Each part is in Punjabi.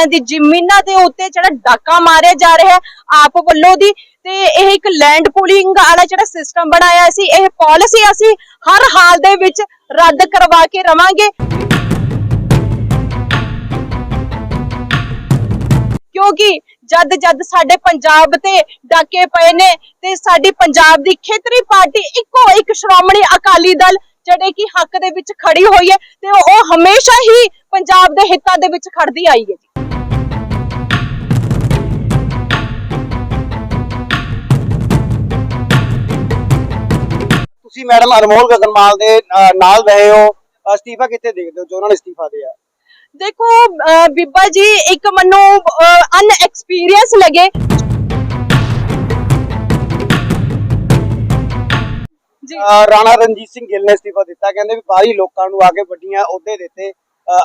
ਕਿਸਾਨਾਂ ਦੀ ਜ਼ਮੀਨਾਂ ਦੇ ਉੱਤੇ ਜਿਹੜਾ ਡਾਕਾ ਮਾਰਿਆ ਜਾ ਰਿਹਾ ਹੈ ਆਪ ਵੱਲੋਂ ਦੀ। ਤੇ ਇਹ ਇੱਕ ਲੈਂਡ ਪੂਲਿੰਗ ਵਾਲਾ ਜਿਹੜਾ ਸਿਸਟਮ ਬਣਾਇਆ ਸੀ, ਇਹ ਪਾਲਿਸੀ ਅਸੀਂ ਹਰ ਹਾਲ ਦੇ ਵਿੱਚ ਰੱਦ ਕਰਵਾ ਕੇ ਰਵਾਂਗੇ। ਕਿਉਂਕਿ ਜਦ ਜਦ ਸਾਡੇ ਪੰਜਾਬ ਤੇ ਡਾਕੇ ਪਏ ਨੇ ਤੇ ਸਾਡੀ ਪੰਜਾਬ ਦੀ ਖੇਤਰੀ ਪਾਰਟੀ ਇੱਕੋ ਇੱਕ ਸ਼੍ਰੋਮਣੀ ਅਕਾਲੀ ਦਲ ਜਿਹੜੇ ਕਿ ਹੱਕ ਦੇ ਵਿੱਚ ਖੜੀ ਹੋਈ ਹੈ ਤੇ ਉਹ ਹਮੇਸ਼ਾ ਹੀ ਪੰਜਾਬ ਦੇ ਹਿੱਤਾਂ ਦੇ ਵਿੱਚ ਖੜਦੀ ਆਈ ਹੈ ਤੁਸੀਂ ਮੈਡਮ ਅਨਮੋਲ ਗਗਨਮਾਲ ਦੇ ਨਾਲ ਰਹੇ ਹੋ। ਅਸਤੀਫਾ ਕਿੱਥੇ ਦੇਖਦੇ ਹੋ? ਜੋ ਉਹਨਾਂ ਨੇ ਅਸਤੀਫਾ ਦਿਆ ਦੇਖੋ ਬੀਬਾ ਜੀ ਇੱਕ ਮੈਨੂੰ ਅਨ ਐਕਸਪੀਰੀਅੰਸ ਲੱਗੇ। ਰਾਣਾ ਰਣਜੀਤ ਸਿੰਘ ਗਿੱਲ ਨੇ ਅਸਤੀਫਾ ਦਿੱਤਾ। ਕਹਿੰਦੇ ਵੀ ਬਾਹਰੀ ਲੋਕਾਂ ਨੂੰ ਆ ਕੇ ਵੱਡੀਆਂ ਅਹੁਦੇ ਦਿੱਤੇ।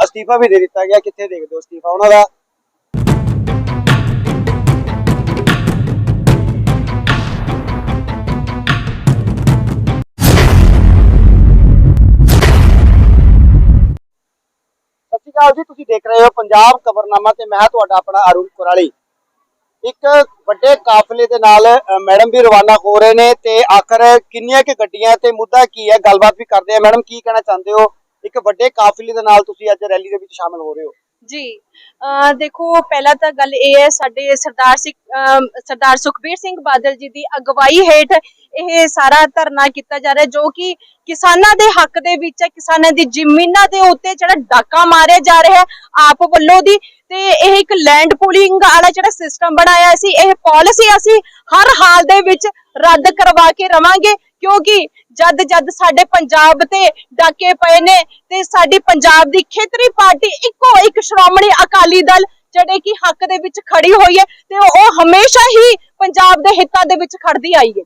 ਅਸਤੀਫਾ ਵੀ ਦੇ ਦਿੱਤਾ ਗਿਆ। ਕਿੱਥੇ ਦੇਖਦੇ ਹੋ ਅਸਤੀਫਾ? ਉਹਨਾਂ ਦਾ ਅਕਾਲ ਜੀ, ਤੁਸੀਂ ਦੇਖ ਰਹੇ ਹੋ ਪੰਜਾਬ ਖਬਰਨਾਮਾ ਤੇ ਮੈਂ ਤੁਹਾਡਾ ਆਪਣਾ ਅਰੁਣ ਕੁਰਾਲੀ। ਇੱਕ ਵੱਡੇ ਕਾਫਲੇ ਦੇ ਨਾਲ ਮੈਡਮ ਵੀ ਰਵਾਨਾ ਹੋ ਰਹੇ ਨੇ ਤੇ ਆਖਰ ਕਿੰਨੀਆਂ ਕਿ ਗੱਡੀਆਂ ਤੇ ਮੁੱਦਾ ਕੀ ਹੈ? ਗੱਲਬਾਤ ਵੀ ਕਰਦੇ ਆ ਮੈਡਮ, ਕੀ ਕਹਿਣਾ ਚਾਹੁੰਦੇ ਹੋ? ਇੱਕ ਵੱਡੇ ਕਾਫਲੇ ਦੇ ਨਾਲ ਤੁਸੀਂ ਅੱਜ ਰੈਲੀ ਦੇ ਵਿੱਚ ਸ਼ਾਮਲ ਹੋ ਰਹੇ ਹੋ। ਜੀ। ਦੇਖੋ, ਪਹਿਲਾਂ ਤਾਂ ਗੱਲ ਇਹ ਹੈ, ਸਾਡੇ ਸਰਦਾਰ ਸਿੰਘ ਸਰਦਾਰ ਸੁਖਬੀਰ ਸਿੰਘ ਬਾਦਲ ਜੀ ਦੀ ਅਗਵਾਈ ਹੇਠ ਇਹ ਸਾਰਾ ਧਰਨਾ ਕੀਤਾ ਜਾ ਰਿਹਾ, ਜੋ ਕਿ ਕਿਸਾਨਾਂ ਦੇ ਹੱਕ ਦੇ ਵਿੱਚ ਹੈ, ਕਿਸਾਨਾਂ ਦੀ ਜ਼ਮੀਨਾਂ ਦੇ ਉੱਤੇ ਜਿਹੜਾ ਡਾਕਾ ਮਾਰਿਆ ਜਾ ਰਿਹਾ ਆਪ ਵੱਲੋਂ ਦੀ। ਤੇ ਇਹ ਇੱਕ ਲੈਂਡ ਪੂਲਿੰਗ ਵਾਲਾ ਜਿਹੜਾ ਸਿਸਟਮ ਬਣਾਇਆ ਸੀ, ਇਹ ਪਾਲਿਸੀ ਅਸੀਂ ਹਰ ਹਾਲ ਦੇ ਵਿੱਚ ਰੱਦ ਕਰਵਾ ਕੇ ਰਵਾਂਗੇ। ਕਿਉਂਕਿ ਜਦ ਜਦ ਸਾਡੇ ਪੰਜਾਬ ਤੇ ਡਾਕੇ ਪਏ ਨੇ ਤੇ ਸਾਡੀ ਪੰਜਾਬ ਦੀ ਖੇਤਰੀ ਪਾਰਟੀ ਇੱਕੋ ਇੱਕ ਸ਼੍ਰੋਮਣੀ ਅਕਾਲੀ ਦਲ ਜਿਹੜੇ ਕਿ ਹੱਕ ਦੇ ਵਿੱਚ ਖੜੀ ਹੋਈ ਹੈ ਤੇ ਉਹ ਹਮੇਸ਼ਾ ਹੀ ਪੰਜਾਬ ਦੇ ਹਿੱਤਾਂ ਦੇ ਵਿੱਚ ਖੜਦੀ ਆਈ ਹੈ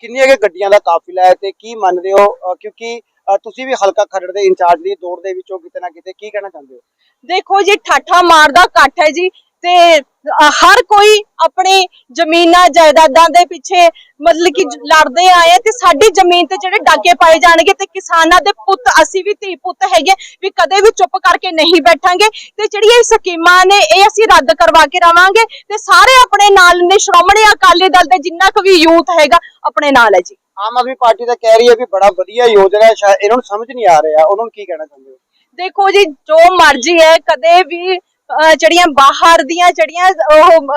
ਕਿੰਨੀਆਂ ਕਿ ਗੱਡੀਆਂ ਦਾ ਕਾਫਿਲਾ ਹੈ ਤੇ ਕੀ ਮੰਨਦੇ ਹੋ? ਕਿਉਂਕਿ ਤੁਸੀਂ ਵੀ ਹਲਕਾ ਖਰੜ ਦੇ ਇੰਚਾਰਜ ਦੀ ਦੌੜ ਦੇ ਵਿੱਚੋਂ ਕਿਤੇ ਨਾ ਕਿਤੇ ਕੀ ਕਹਿਣਾ ਚਾਹੁੰਦੇ ਹੋ? ਦੇਖੋ ਜੀ ਠਾਠਾ ਮਾਰਦਾ ਇਕੱਠ ਹੈ ਜੀ ਤੇ ਹਰ ਕੋਈ ਆਪਣੀ ਜ਼ਮੀਨਾਂ ਜਾਇਦਾਦਾਂ ਦੇ ਪਿੱਛੇ ਮਤਲਬ ਕਿ ਲੜਦੇ ਆਏ ਆ ਤੇ ਸਾਡੀ ਜ਼ਮੀਨ ਤੇ ਜਿਹੜੇ ਡਾਕੇ ਪਾਏ ਜਾਣਗੇ ਤੇ ਕਿਸਾਨਾਂ ਦੇ ਪੁੱਤ ਅਸੀਂ ਵੀ ਧੀ ਪੁੱਤ ਹੈਗੇ ਵੀ ਕਦੇ ਵੀ ਚੁੱਪ ਕਰਕੇ ਨਹੀਂ ਬੈਠਾਂਗੇ। ਤੇ ਜਿਹੜੀਆਂ ਇਹ ਸਕੀਮਾਂ ਨੇ ਇਹ ਅਸੀਂ ਰੱਦ ਕਰਵਾ ਕੇ ਰਵਾਂਗੇ ਤੇ ਸਾਰੇ ਆਪਣੇ ਨਾਲ ਨੇ ਸ਼੍ਰੋਮਣੀ ਅਕਾਲੀ ਦਲ ਦੇ ਜਿੰਨਾ ਕੁ ਵੀ ਯੂਥ ਹੈਗਾ ਆਪਣੇ ਨਾਲ ਹੈ ਜੀ। ਆਮ ਆਦਮੀ ਪਾਰਟੀ ਤਾਂ ਕਹਿ ਰਹੀ ਹੈ ਵੀ ਬੜਾ ਵਧੀਆ ਯੋਜਨਾ ਹੈ ਸ਼ਾਇਦ ਇਹਨਾਂ ਨੂੰ ਸਮਝ ਨਹੀਂ ਆ ਰਿਹਾ। ਉਹਨਾਂ ਨੂੰ ਕੀ ਕਹਿਣਾ ਚਾਹੁੰਦੇ ਹੋ? ਦੇਖੋ ਜੀ ਜੋ ਮਰਜ਼ੀ ਹੈ ਕਦੇ ਵੀ ਜਿਹੜੀਆਂ ਬਾਹਰ ਦੀਆਂ ਜਿਹੜੀਆਂ ਉਹ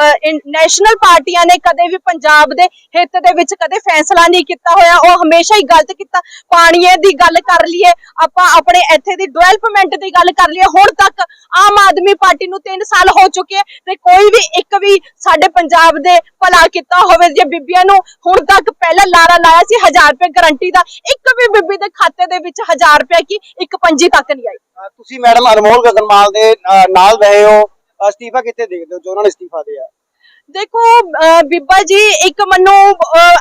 ਨੈਸ਼ਨਲ ਪਾਰਟੀਆਂ ਨੇ ਕਦੇ ਵੀ ਪੰਜਾਬ ਦੇ ਹਿੱਤ ਦੇ ਵਿੱਚ ਕਦੇ ਫੈਸਲਾ ਨਹੀਂ ਕੀਤਾ ਹੋਇਆ, ਉਹ ਹਮੇਸ਼ਾ ਹੀ ਗਲਤ ਕੀਤਾ। ਪਾਣੀਏ ਦੀ ਗੱਲ ਕਰ ਲਈਏ, ਆਪਾਂ ਆਪਣੇ ਇੱਥੇ ਦੀ ਡਿਵੈਲਪਮੈਂਟ ਦੀ ਗੱਲ ਕਰ ਲਈਏ, ਹੁਣ ਤੱਕ ਆਮ ਆਦਮੀ ਪਾਰਟੀ ਨੂੰ 3 ਸਾਲ ਹੋ ਚੁੱਕੇ ਹੈ ਤੇ ਕੋਈ ਵੀ ਇੱਕ ਵੀ ਸਾਡੇ ਪੰਜਾਬ ਦੇ ਭਲਾ ਕੀਤਾ ਹੋਵੇ, ਜੇ ਬੀਬੀਆਂ ਨੂੰ ਹੁਣ ਤੱਕ ਪਹਿਲਾਂ ਲਾਰਾ ਲਾਇਆ ਸੀ 1000 ਰੁਪਏ ਗਰੰਟੀ ਦਾ, ਇੱਕ ਵੀ ਬੀਬੀ ਦੇ ਖਾਤੇ ਦੇ ਵਿੱਚ 1000 ਰੁਪਏ ਕੀ ਇੱਕ ਪੰਜੀ ਤੱਕ ਨਹੀਂ ਆਈ। ਤੁਸੀਂ ਮੈਡਮ ਅਨਮੋਲ ਗਗਨਮਾਲ ਦੇ ਨਾਲ ਰਹੇ ਹੋ? ਅਸਤੀਫਾ ਕਿੱਥੇ ਦੇਖਦੇ ਹੋ ਜੋ ਉਹਨਾਂ ਨੇ ਅਸਤੀਫਾ ਦਿਆ? ਦੇਖੋ ਬੀਬਾ ਜੀ ਇੱਕ ਮੈਨੂੰ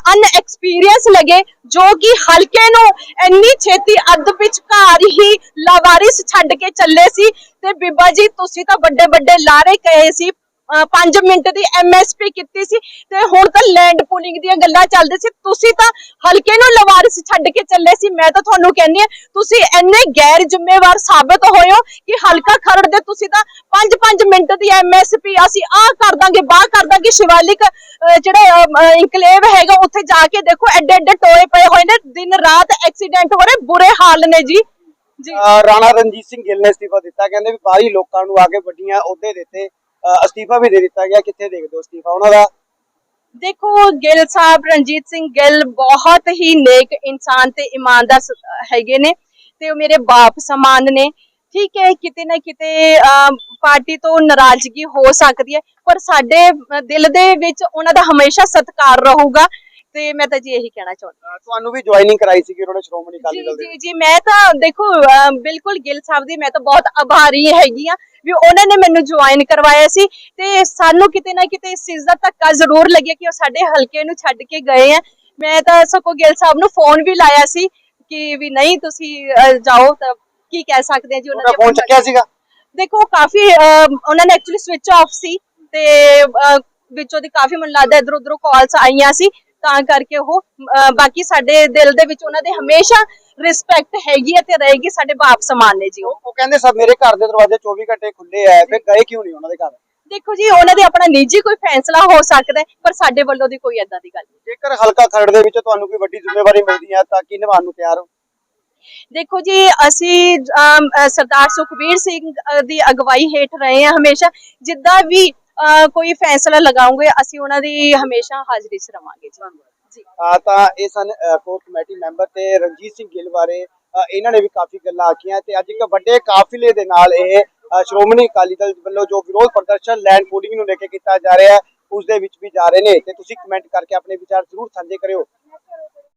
ਅਨ ਐਕਸਪੀਰੀਅੰਸ ਲੱਗੇ ਜੋ ਕਿ ਹਲਕੇ ਨੂੰ ਇੰਨੀ ਛੇਤੀ ਅੱਧ ਵਿਚਕਾਰ ਹੀ ਲਾਵਾਰਿਸ ਛੱਡ ਕੇ ਚੱਲੇ ਸੀ ਤੇ ਬੀਬਾ ਜੀ ਤੁਸੀਂ ਤਾਂ ਵੱਡੇ ਵੱਡੇ ਲਾਰੇ ਕਹੇ ਸੀ 5 ਮਿੰਟ ਦੀ ਐਮਐਸਪੀ ਕੀਤੀ ਸੀ ਤੇ ਹੁਣ ਤਾਂ ਲੈਂਡ ਪੂਲਿੰਗ ਦੀਆਂ ਗੱਲਾਂ ਚੱਲਦੇ ਸੀ। ਤੁਸੀਂ ਤਾਂ ਹਲਕੇ ਨੂੰ ਲਵਾਰਿਸ ਛੱਡ ਕੇ ਚੱਲੇ ਸੀ। ਮੈਂ ਤਾਂ ਤੁਹਾਨੂੰ ਕਹਿੰਦੀ ਆ ਤੁਸੀਂ ਇੰਨੇ ਗੈਰ ਜ਼ਿੰਮੇਵਾਰ ਸਾਬਤ ਹੋਏ ਹੋ ਕਿ ਹਲਕਾ ਖਰੜ ਦੇ ਤੁਸੀਂ ਤਾਂ 5-5 ਮਿੰਟ ਦੀ ਐਮਐਸਪੀ ਅਸੀਂ ਆਹ ਕਰ ਦਾਂਗੇ ਬਾਹ ਕਰ ਦਾਂਗੇ। ਸ਼ਿਵਾਲਿਕ ਅਹ, ਜਿਹੜਾ ਇਨਕਲੇਵ ਹੈਗਾ ਉੱਥੇ ਜਾ ਕੇ ਦੇਖੋ ਐਡੇ ਐਡੇ ਟੋਏ ਪਏ ਹੋਏ ਨੇ। ਦਿਨ ਰਾਤ ਐਕਸੀਡੈਂਟ ਹੋ ਰਹੇ ਬੁਰੇ ਹਾਲ ਨੇ ਜੀ। ਰਾਣਾ ਰਣਜੀਤ ਸਿੰਘ ਗਿੱਲ ਨੇ ਅਸਤੀਫਾ ਦਿੱਤਾ। ਕਹਿੰਦੇ ਵੀ ਬਾਹਰੀ ਲੋਕਾਂ ਨੂੰ ਆ ਕੇ ਵੱਡੀਆਂ ਅਹੁਦੇ ਦਿੱਤੇ। ਅਸਤੀਫਾ ਵੀ ਦੇ ਦਿੱਤਾ ਗਿਆ। ਕਿੱਥੇ ਦੇਖਦੇ ਹੋ ਅਸਤੀਫਾ? ਉਹਨਾਂ ਦਾ? ਦੇਖੋ, ਗਿੱਲ ਸਾਹਿਬ, ਰਣਜੀਤ ਸਿੰਘ ਗਿੱਲ ਬਹੁਤ ਹੀ ਨੇਕ ਇਨਸਾਨ ਤੇ ਇਮਾਨਦਾਰ ਹੈਗੇ ਨੇ ਤੇ ਉਹ ਮੇਰੇ ਬਾਪ ਸਮਾਨ ਨੇ। ਠੀਕ ਹੈ, ਕਿਤੇ ਨਾ ਕਿਤੇ ਪਾਰਟੀ ਤੋਂ ਨਾਰਾਜ਼ਗੀ ਹੋ ਸਕਦੀ ਹੈ, ਪਰ ਸਾਡੇ ਦਿਲ ਦੇ ਵਿੱਚ ਉਹਨਾਂ ਦਾ ਹਮੇਸ਼ਾ ਸਤਿਕਾਰ ਰਹੂਗਾ। ਤੇ ਮੈਂ ਤਾਂ ਜੀ ਇਹੀ ਕਹਿਣਾ ਚਾਹੁੰਦੀ ਹਾਂ। ਤੁਹਾਨੂੰ ਵੀ ਜੁਆਇਨਿੰਗ ਕਰਾਈ ਸੀ ਉਹਨਾਂ ਨੇ ਸ਼੍ਰੋਮਣੀ ਅਕਾਲੀ ਜੀ ਦਲ ਦੇ ਜੀ ਜੀ ਮੈਂ ਤਾਂ ਦੇਖੋ ਬਿਲਕੁਲ ਗਿੱਲ ਸਾਹਿਬ ਦੀ ਮੈਂ ਤਾਂ ਬਹੁਤ ਆਭਾਰੀ ਹੈਗੀ ਆ ਵੀ ਉਹਨਾਂ ਨੇ ਮੈਨੂੰ ਜੁਆਇਨ ਕਰਵਾਇਆ ਸੀ ਤੇ ਸਾਨੂੰ ਕਿਤੇ ਨਾ ਕਿਤੇ ਇਸ ਚੀਜ਼ ਦਾ ਧੱਕਾ ਜ਼ਰੂਰ ਲੱਗਿਆ ਕਿ ਉਹ ਸਾਡੇ ਹਲਕੇ ਨੂੰ ਛੱਡ ਕੇ ਗਏ ਆ। ਮੈਂ ਤਾਂ ਸਗੋਂ ਗਿੱਲ ਸਾਹਿਬ ਨੂੰ ਫੋਨ ਵੀ ਲਾਇਆ ਸੀ ਕਿ ਵੀ ਨਹੀਂ ਤੁਸੀਂ ਜਾਓ ਤਾਂ ਕੀ ਕਹਿ ਸਕਦੇ ਆ ਜੀ ਉਹਦਾ ਦੀ ਫੋਨ ਆਪਣੀ ਚੱਕਿਆ ਸੀਗਾ? ਦੇਖੋ ਕਾਫੀ ਅਹ, ਉਹਨਾਂ ਨੇ ਐਕਚੁਅਲੀ ਸਵਿਚ ਆਫ ਸੀ ਤੇ ਅਹ, ਵਿੱਚੋਂ ਦੀ ਕਾਫੀ ਮੈਨੂੰ ਲੱਗਦਾ ਇਧਰ ਉਧਰੋਂ ਕਾਲਸ ਆਈਆਂ ਸੀ। ਤਾਂ ਕਰਕੇ ਉਹ ਬਾਕੀ ਸਾਡੇ ਦਿਲ ਦੇ ਵਿੱਚ ਉਹਨਾਂ ਦੇ ਹਮੇਸ਼ਾ ਰਿਸਪੈਕਟ ਹੈਗੀ ਹੈ ਤੇ ਰਹੇਗੀ ਸਾਡੇ ਬਾਪ ਸਮਾਨ ਨੇ ਜੀ ਉਹ। ਕਹਿੰਦੇ ਸਭ ਮੇਰੇ ਘਰ ਦੇ ਦਰਵਾਜ਼ੇ 24 ਘੰਟੇ ਖੁੱਲੇ ਐ ਫਿਰ ਗਏ ਕਿਉਂ ਨਹੀਂ ਉਹਨਾਂ ਦੇ ਘਰ? ਦੇਖੋ ਜੀ ਉਹਨਾਂ ਦੇ ਆਪਣਾ ਨਿੱਜੀ ਕੋਈ ਫੈਸਲਾ ਹੋ ਸਕਦਾ ਪਰ ਸਾਡੇ ਵੱਲੋਂ ਦੀ ਕੋਈ ਏਦਾਂ ਦੀ ਗੱਲ ਨਹੀਂ। ਜੇਕਰ ਹਲਕਾ ਖਰੜ ਦੇ ਵਿੱਚ ਤੁਹਾਨੂੰ ਕੋਈ ਵੱਡੀ ਜ਼ਿੰਮੇਵਾਰੀ ਮਿਲਦੀ ਹੈ ਤਾਂ ਕੀ ਨਿਭਾਉਣ ਨੂੰ ਤਿਆਰ ਹੋ? ਦੇਖੋ ਜੀ ਅਸੀਂ ਸਰਦਾਰ ਸੁਖਬੀਰ ਸਿੰਘ ਦੀ ਅਗਵਾਈ ਹੇਠ ਰਹੇ ਹਾਂ ਹਮੇਸ਼ਾ। ਜਿੱਦਾਂ ਵੀ ਕੋਈ ਫੈਸਲਾ ਲਗਾਉਂਗੇ, ਅਸੀਂ ਉਹਨਾਂ ਦੀ ਹਮੇਸ਼ਾ ਹਾਜ਼ਰੀ 'ਚ ਰਵਾਂਗੇ ਜੀ। ਤਾਂ ਇਹ ਸਨ ਕੋਰ ਕਮੇਟੀ ਮੈਂਬਰ ਤੇ ਰਣਜੀਤ ਸਿੰਘ ਗਿੱਲ ਬਾਰੇ। ਇਹਨਾਂ ਨੇ ਵੀ ਕਾਫੀ ਗੱਲਾਂ ਆਖੀਆਂ ਤੇ ਅੱਜ ਇੱਕ ਵੱਡੇ ਕਾਫਿਲੇ ਦੇ ਨਾਲ ਇਹ ਸ਼੍ਰੋਮਣੀ ਅਕਾਲੀ ਦਲ ਵੱਲੋਂ ਜੋ ਵਿਰੋਧ ਪ੍ਰਦਰਸ਼ਨ ਲੈਂਡ ਪੂਲਿੰਗ ਨੂੰ ਲੈ ਕੇ ਕੀਤਾ ਜਾ ਰਿਹਾ ਹੈ ਉਸ ਦੇ ਵਿੱਚ ਵੀ ਜਾ ਰਹੇ ਨੇ। ਤੇ ਤੁਸੀਂ ਕਮੈਂਟ ਕਰਕੇ ਆਪਣੇ ਵਿਚਾਰ ਜ਼ਰੂਰ ਸਾਂਝੇ ਕਰਿਓ।